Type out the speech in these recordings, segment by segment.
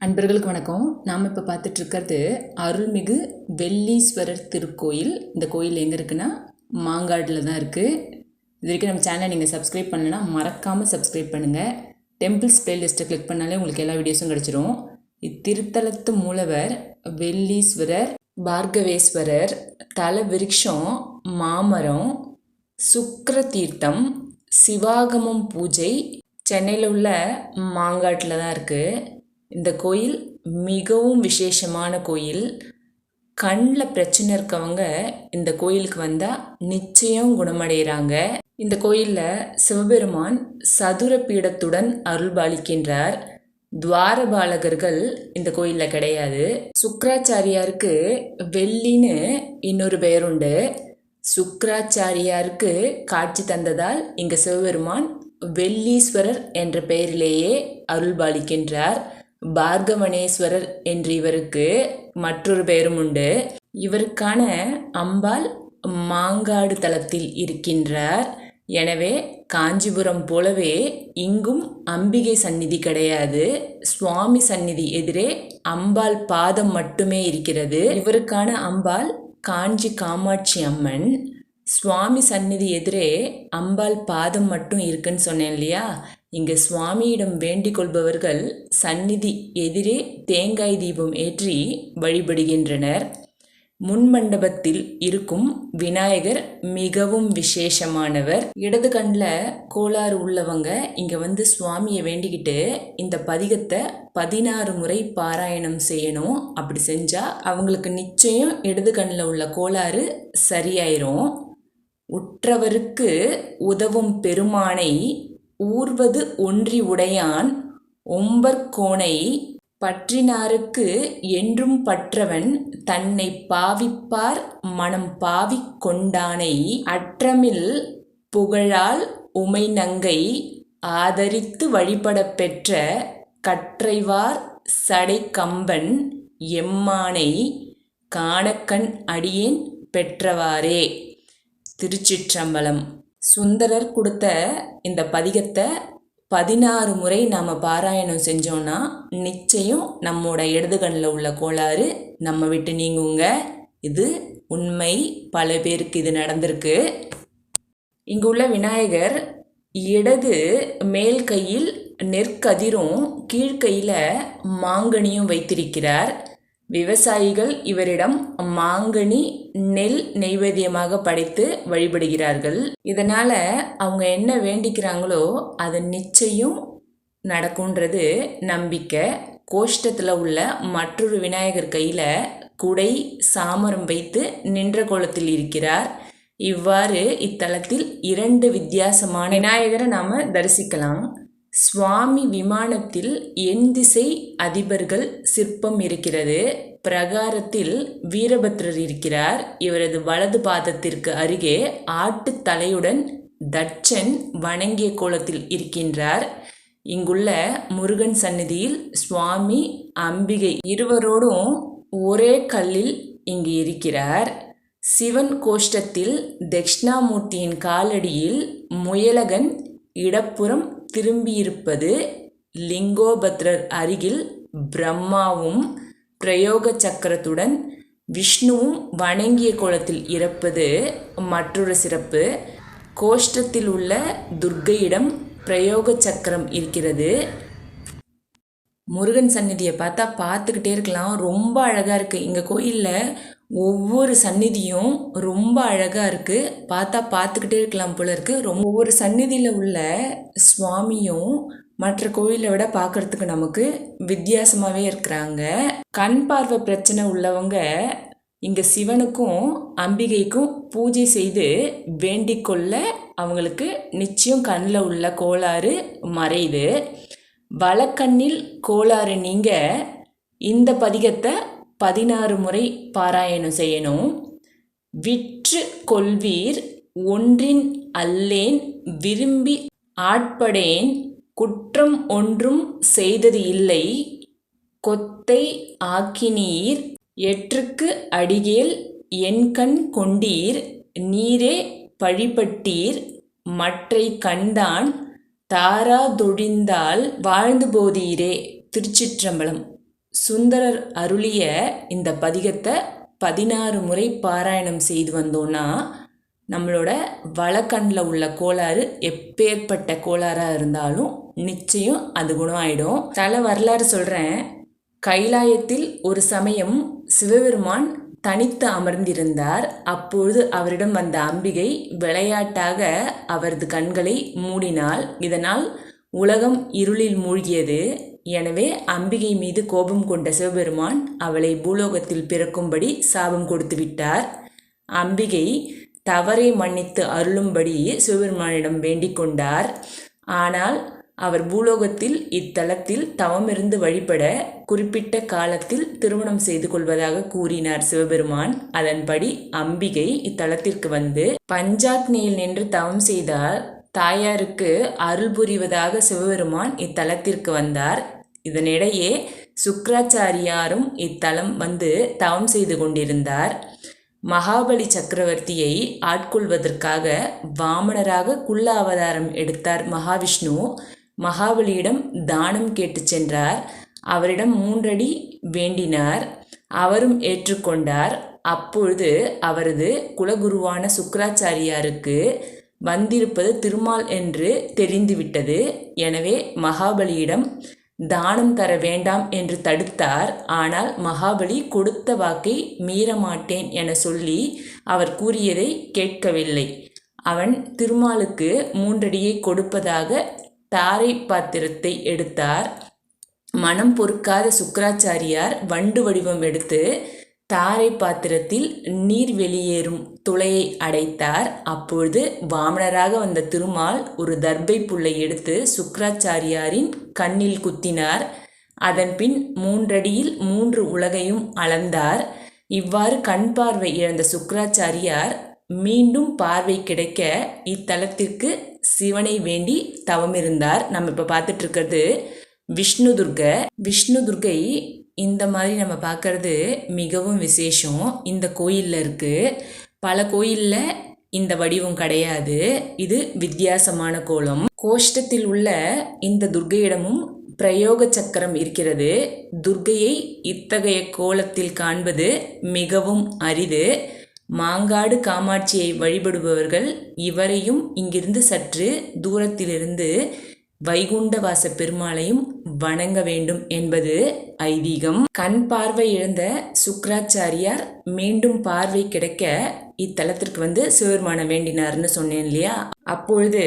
அன்பர்களுக்கு வணக்கம். நாம் இப்போ பார்த்துட்டு இருக்கிறது அருள்மிகு வெள்ளீஸ்வரர் திருக்கோயில். இந்த கோயில் எங்கே இருக்குன்னா மாங்காடில் தான் இருக்குது இது வரைக்கும் நம்ம சேனலை நீங்கள் சப்ஸ்கிரைப் பண்ணலைன்னா மறக்காமல் சப்ஸ்கிரைப் பண்ணுங்கள் டெம்பிள்ஸ் பிளேலிஸ்ட்டை கிளிக் பண்ணாலே உங்களுக்கு எல்லா வீடியோஸும் கிடச்சிரும். இத்திருத்தலத்து மூலவர் வெள்ளீஸ்வரர் பார்கவேஸ்வரர் தல விருட்சம் மாமரம் சுக்கர தீர்த்தம் சிவாகமம் பூஜை சென்னையில் உள்ள மாங்காட்டில் தான் இருக்குது இந்த கோயில் மிகவும் விசேஷமான கோயில். கண்ணில் பிரச்சனை இருக்கவங்க இந்த கோயிலுக்கு வந்தால் நிச்சயம் குணமடைகிறாங்க இந்த கோயிலில் சிவபெருமான் சதுர பீடத்துடன் அருள்பாலிக்கின்றார். துவாரபாலகர்கள் இந்த கோயிலில் கிடையாது. சுக்கராச்சாரியாருக்கு வெள்ளின்னு இன்னொரு பெயருண்டு. சுக்கராச்சாரியாருக்கு காட்சி தந்ததால் இங்கே சிவபெருமான் வெள்ளீஸ்வரர் என்ற பெயரிலேயே அருள்பாலிக்கின்றார். பார்கவனேஸ்வரர் என்று இவருக்கு மற்றொரு பெயரும் உண்டு. இவருக்கான அம்பாள் மாங்காடு தலத்தில் இருக்கின்றார். எனவே காஞ்சிபுரம் போலவே இங்கும் அம்பிகை சந்நிதி கிடையாது. சுவாமி சந்நிதி எதிரே அம்பாள் பாதம் மட்டுமே இருக்கிறது. இவருக்கான அம்பாள் காஞ்சி காமாட்சி அம்மன். சுவாமி சந்நிதி எதிரே அம்பாள் பாதம் மட்டும் இருக்குன்னு சொன்னேன் இல்லையா? இங்கே சுவாமியிடம் வேண்டிக் கொள்பவர்கள் சந்நிதி எதிரே தேங்காய் தீபம் ஏற்றி வழிபடுகின்றனர். முன் மண்டபத்தில் இருக்கும் விநாயகர் மிகவும் விசேஷமானவர். இடது கண்ணில் கோளாறு உள்ளவங்க இங்கே வந்து சுவாமியை வேண்டிக்கிட்டு இந்த பதிகத்தை பதினாறு முறை பாராயணம் செய்யணும். அப்படி செஞ்சால் அவங்களுக்கு நிச்சயம் இடது கண்ணில் உள்ள கோளாறு சரியாயிரும். உற்றவருக்கு உதவும் பெருமானை ஊர்வது ஒன்றி உடையான் ஒம்பர்கோனை பற்றினாருக்கு என்றும் பற்றவன் தன்னை பாவிப்பார் மனம் பாவிக் கொண்டானை அற்றமில் புகழால் உமை நங்கை ஆதரித்து வழிபடப் பெற்ற கற்றைவார் சடைக்கம்பன் எம்மானை காணக்கண் அடியேன் பெற்றவாறே. திருச்சிற்றம்பலம். சுந்தரர் கொடுத்த இந்த பதிகத்தை பதினாறு முறை நாம் பாராயணம் செஞ்சோன்னா நிச்சயம் நம்மோட இடதுகண்ணில் உள்ள கோளாறு நம்ம விட்டு நீங்குங்க. இது உண்மை. பல பேருக்கு இது நடந்திருக்கு. இங்குள்ள விநாயகர் இடது மேல் கையில் நெற்கதிரும் கீழ்கையில் மாங்கனியும் வைத்திருக்கிறார். விவசாயிகள் இவரிடம் மாங்கனி நெல் நெய்வேத்தியமாக படைத்து வழிபடுகிறார்கள். இதனால் அவங்க என்ன வேண்டிக்கிறாங்களோ அது நிச்சயம் நடக்குன்றது நம்பிக்கை. கோஷ்டத்தில் உள்ள மற்றொரு விநாயகர் கையில் குடை சாமரம் வைத்து நின்ற கோலத்தில் இருக்கிறார். இவ்வாறு இத்தலத்தில் இரண்டு வித்தியாசமான விநாயகரை நாம் தரிசிக்கலாம். சுவாமி விமானத்தில் என் திசை அதிபர்கள் சிற்பம் இருக்கிறது. பிரகாரத்தில் வீரபத்ரர் இருக்கிறார். இவரது வலது பாதத்திற்கு அருகே ஆட்டு தலையுடன் தட்சன் வணங்கிய கோலத்தில் இருக்கின்றார். இங்குள்ள முருகன் சந்நிதியில் சுவாமி அம்பிகை இருவரோடும் ஒரே கல்லில் இங்கு இருக்கிறார். சிவன் கோஷ்டத்தில் தட்சிணாமூர்த்தியின் காலடியில் முயலகன் இடப்புறம் திரும்பியிருப்பது லிங்கோபத்ரர் அருகில் பிரம்மாவும் பிரயோக சக்கரத்துடன் விஷ்ணுவும் வணங்கிய கோலத்தில் இறப்பது மற்றொரு சிறப்பு. கோஷ்டத்தில் உள்ள துர்க்கையிடம் பிரயோக சக்கரம் இருக்கிறது. முருகன் சந்நிதியை பார்த்தா பார்த்துக்கிட்டே இருக்கலாம். ரொம்ப அழகாக இருக்குது இங்கே கோயிலில் ஒவ்வொரு சந்நிதியும் ரொம்ப அழகாக இருக்குது பார்த்தா பார்த்துக்கிட்டே இருக்கலாம் போல இருக்குது ரொம்ப ஒவ்வொரு சந்நிதியில் உள்ள சுவாமியும் மற்ற கோயிலை விட பார்க்குறதுக்கு நமக்கு வித்தியாசமாகவே இருக்கிறாங்க. கண் பார்வை பிரச்சனை உள்ளவங்க இங்கே சிவனுக்கும் அம்பிகைக்கும் பூஜை செய்து வேண்டிக் கொள்ள அவங்களுக்கு நிச்சயம் கண்ணில் உள்ள கோளாறு மறையுது. வலக்கண்ணில் கோளாறு நீங்க இந்த பதிகத்தை பதினாறு முறை பாராயணம் செய்யணும். விற்று கொள்வீர் ஒன்றின் அல்லேன் விரும்பி ஆட்படேன் குற்றம் ஒன்றும் செய்தது இல்லை கொத்தை ஆக்கினீர் எற்றுக்கு அடிகேல் என்கண் கொண்டீர் நீரே பழிபட்டீர் மற்றை கண்டான் தாராதொழிந்தால் வாழ்ந்து போதீரே. திருச்சிற்றம்பலம். சுந்தரர் அருளிய இந்த பதிகத்தை பதினாறு முறை பாராயணம் செய்து வந்தோன்னா நம்மளோட வழக்கண்ணில் உள்ள கோளாறு எப்பேற்பட்ட கோளாறாக இருந்தாலும் நிச்சயம் அது குணம் ஆயிடும் தல வரலாறு சொல்கிறேன் கைலாயத்தில் ஒரு சமயம் சிவபெருமான் தனித்து அமர்ந்திருந்தார். அப்பொழுது அவரிடம் வந்த அம்பிகை விளையாட்டாக அவரது கண்களை மூடினாள். இதனால் உலகம் இருளில் மூழ்கியது. எனவே அம்பிகை மீது கோபம் கொண்ட சிவபெருமான் அவளை பூலோகத்தில் பிறக்கும்படி சாபம் கொடுத்து விட்டார். அம்பிகை தவறை மன்னித்து அருளும்படி சிவபெருமானிடம் வேண்டிக் கொண்டார். ஆனால் அவர் பூலோகத்தில் இத்தலத்தில் தவமிருந்து வழிபட குறிப்பிட்ட காலத்தில் திருமணம் செய்து கொள்வதாக கூறினார் சிவபெருமான். அதன்படி அம்பிகை இத்தலத்திற்கு வந்து பஞ்சாக்னியில் நின்று தவம் செய்தால் தாயாருக்கு அருள் புரிவதாக சிவபெருமான் இத்தலத்திற்கு வந்தார். இதனிடையே சுக்ராச்சாரியாரும் இத்தலம் வந்து தவம் செய்து கொண்டிருந்தார். மகாபலி சக்கரவர்த்தியை ஆட்கொள்வதற்காக வாமனராக குள்ள அவதாரம் எடுத்தார் மகாவிஷ்ணு. மகாபலியிடம் தானம் கேட்டு சென்றார். அவரிடம் மூன்றடி வேண்டினார். அவரும் ஏற்றுக்கொண்டார். அப்பொழுது அவரது குலகுருவான சுக்கராச்சாரியாருக்கு வந்திருப்பது திருமால் என்று தெரிந்துவிட்டது. எனவே மகாபலியிடம் தானம் தர வேண்டாம் என்று தடுத்தார். ஆனால் மகாபலி கொடுத்த வாக்கை மீறமாட்டேன் என சொல்லி அவர் கூறியதை கேட்கவில்லை. அவன் திருமாலுக்கு மூன்றடியை கொடுப்பதாக தாரை பாத்திரத்தை எடுத்தார். மனம் பொறுக்காத சுக்கராச்சாரியார் வண்டு வடிவம் எடுத்து தாரை பாத்திரத்தில் நீர் வெளியேறும் துளையை அடைத்தார். அப்பொழுது வாமனராக வந்த திருமால் ஒரு தர்பை புல்லை எடுத்து சுக்கராச்சாரியாரின் கண்ணில் குத்தினார். அதன்பின் மூன்றடியில் மூன்று உலகையும் அளந்தார். இவ்வாறு கண் பார்வை இழந்த சுக்கராச்சாரியார் மீண்டும் பார்வை கிடைக்க இத்தலத்திற்கு சிவனை வேண்டி தவமிருந்தார். நம்ம இப்போ பார்த்துட்டு இருக்கிறது விஷ்ணு துர்க விஷ்ணு துர்கை இந்த மாதிரி நம்ம பார்க்கறது மிகவும் விசேஷம். இந்த கோயிலில் இருக்குது பல கோயிலில் இந்த வடிவம் கிடையாது. இது வித்தியாசமான கோலம். கோஷ்டத்தில் உள்ள இந்த துர்கையிடமும் பிரயோக சக்கரம் இருக்கிறது. துர்கையை இத்தகைய கோலத்தில் காண்பது மிகவும் அரிது. மாங்காடு காமாட்சியை வழிபடுபவர்கள் இவரையும் இங்கிருந்து சற்று தூரத்திலிருந்து வைகுண்டவாச பெருமாளையும் வணங்க வேண்டும் என்பது ஐதீகம். கண் பார்வை இழந்த சுக்கராச்சாரியார் மீண்டும் பார்வை கிடைக்க இத்தலத்திற்கு வந்து சிவபெருமான வேண்டினார்னு சொன்னேன் இல்லையா? அப்பொழுது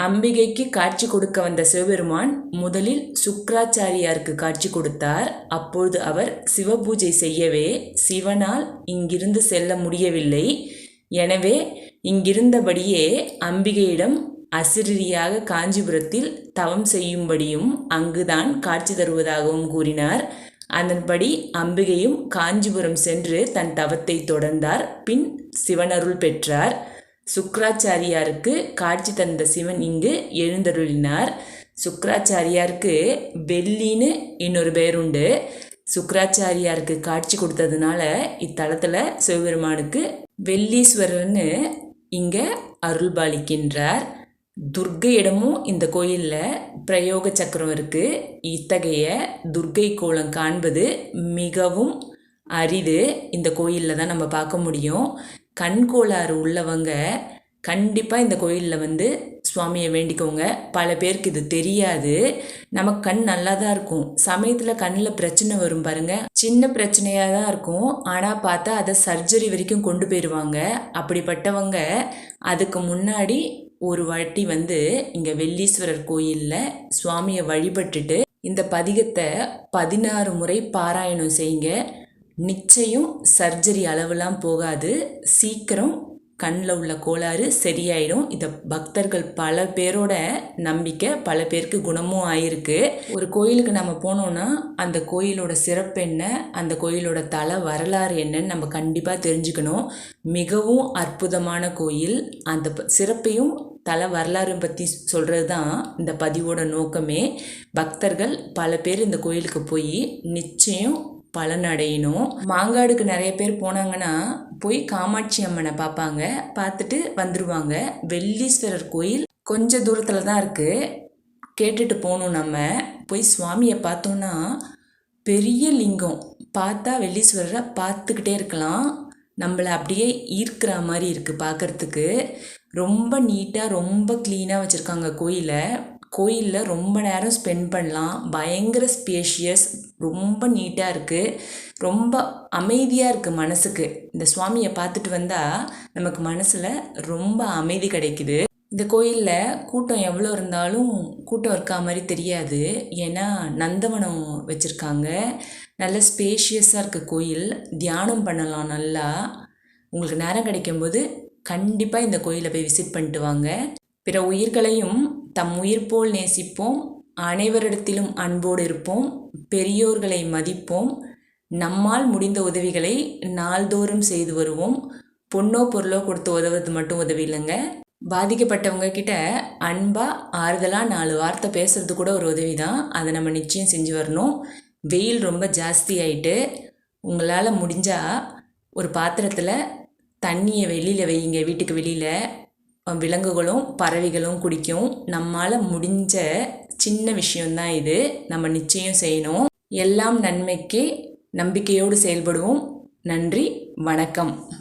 அம்பிகைக்கு காட்சி கொடுக்க வந்த சிவபெருமான் முதலில் சுக்கராச்சாரியாருக்கு காட்சி கொடுத்தார். அப்பொழுது அவர் சிவபூஜை செய்யவே சிவனால் இங்கிருந்து செல்ல முடியவில்லை. எனவே இங்கிருந்தபடியே அம்பிகையிடம் அசிரியாக காஞ்சிபுரத்தில் தவம் செய்யும்படியும் அங்குதான் காட்சி தருவதாகவும் கூறினார். அதன்படி அம்பிகையும் காஞ்சிபுரம் சென்று தன் தவத்தை தொடர்ந்தார். பின் சிவனருள் பெற்றார். சுக்கராச்சாரியாருக்கு காட்சி தந்த சிவன் இங்கு எழுந்தருளினார். சுக்கராச்சாரியாருக்கு வெள்ளின்னு இன்னொரு பேர் உண்டு சுக்கராச்சாரியாருக்கு காட்சி கொடுத்ததுனால இத்தலத்தில் சிவபெருமானுக்கு வெள்ளீஸ்வரர்னு இங்கே அருள்பாலிக்கின்றார். துர்க்கையிடமும் இந்த கோயிலில் பிரயோக சக்கரம் இருக்குது இத்தகைய துர்க்கை கோலம் காண்பது மிகவும் அரிது. இந்த கோயிலில் தான் நம்ம பார்க்க முடியும். கண் கோளாறு உள்ளவங்க கண்டிப்பாக இந்த கோயிலில் வந்து சுவாமியை வேண்டிக்கோங்க. பல பேருக்கு இது தெரியாது. நமக்கு கண் நல்லா தான் இருக்கும். சமயத்தில் கண்ணில் பிரச்சனை வரும் பாருங்க. சின்ன பிரச்சனையாக தான் இருக்கும். ஆனால் பார்த்தா அதை சர்ஜரி வரைக்கும் கொண்டு போயிடுவாங்க அப்படிப்பட்டவங்க அதுக்கு முன்னாடி ஒரு வாட்டி வந்து இங்கே வெள்ளீஸ்வரர் கோயிலில் சுவாமியை வழிபட்டுட்டு இந்த பதிகத்தை பதினாறு முறை பாராயணம் செய்யுங்க. நிச்சயம் சர்ஜரி அளவுலாம் போகாது. சீக்கிரம் கண்ணில் உள்ள கோளாறு சரியாயிடும் இதை பக்தர்கள் பல பேரோட நம்பிக்கை பல பேருக்கு குணமும் ஆயிருக்கு. ஒரு கோயிலுக்கு நம்ம போனோம்னா அந்த கோயிலோட சிறப்பு என்ன? அந்த கோயிலோட தலை வரலாறு என்னன்னு நம்ம கண்டிப்பாக தெரிஞ்சுக்கணும். மிகவும் அற்புதமான கோயில். அந்த சிறப்பையும் தல வரலாறு பற்றி சொல்கிறது தான் இந்த பதிவோட நோக்கமே. பக்தர்கள் பல பேர் இந்த கோயிலுக்கு போய் நிச்சயம் பலனடையணும் மாங்காடுக்கு நிறைய பேர் போனாங்கன்னா போய் காமாட்சி அம்மனை பார்ப்பாங்க பார்த்துட்டு வந்துடுவாங்க வெள்ளீஸ்வரர் கோயில் கொஞ்சம் தூரத்தில் தான் இருக்குது கேட்டுட்டு போகணும் நம்ம. போய் சுவாமியை பார்த்தோன்னா பெரிய லிங்கம். பார்த்தா வெள்ளீஸ்வரரை பார்த்துக்கிட்டே இருக்கலாம். நம்மளை அப்படியே ஈர்க்கிற மாதிரி இருக்குது பார்க்கறதுக்கு ரொம்ப நீட்டாக ரொம்ப க்ளீனாக வச்சுருக்காங்க கோயிலை. கோயிலில் ரொம்ப நேரம் ஸ்பெண்ட் பண்ணலாம். பயங்கர ஸ்பேஷியஸ் ரொம்ப நீட்டாக இருக்குது ரொம்ப அமைதியாக இருக்குது மனசுக்கு. இந்த சுவாமியை பார்த்துட்டு வந்தால் நமக்கு மனசில் ரொம்ப அமைதி கிடைக்குது. இந்த கோயிலில் கூட்டம் எவ்வளோ இருந்தாலும் கூட்டம் இருக்கா மாதிரி தெரியாது. ஏன்னா நந்தவனம் வச்சுருக்காங்க. நல்ல ஸ்பேஷியஸாக இருக்குது கோயில். தியானம் பண்ணலாம் நல்லா. உங்களுக்கு நேரம் கிடைக்கும்போது கண்டிப்பாக இந்த கோயிலை போய் விசிட் பண்ணிட்டு வாங்க. பிற உயிர்களையும் தம் உயிர் போல் நேசிப்போம். அனைவரிடத்திலும் அன்போடு இருப்போம். பெரியோர்களை மதிப்போம். நம்மால் முடிந்த உதவிகளை நாள்தோறும் செய்து வருவோம். பொண்ணோ பொருளோ கொடுத்து உதவுறது மட்டும் உதவி இல்லைங்க. பாதிக்கப்பட்டவங்க கிட்ட அன்பாக ஆறுதலாக நாலு வார்த்தை பேசுறது கூட ஒரு உதவி தான் அதை நம்ம நிச்சயம் செஞ்சு வரணும். வெயில் ரொம்ப ஜாஸ்தி ஆயிட்டு உங்களால் முடிஞ்சால் ஒரு பாத்திரத்தில் தண்ணியை வெளியில் வையுங்க. வீட்டுக்கு வெளியில். விலங்குகளும் பறவைகளும் குடிக்கும். நம்மால் முடிஞ்ச சின்ன விஷயம்தான் இது. நம்ம நிச்சயம் செய்யணும். எல்லாம் நன்மைக்கே நம்பிக்கையோடு செயல்படுவோம். நன்றி. வணக்கம்.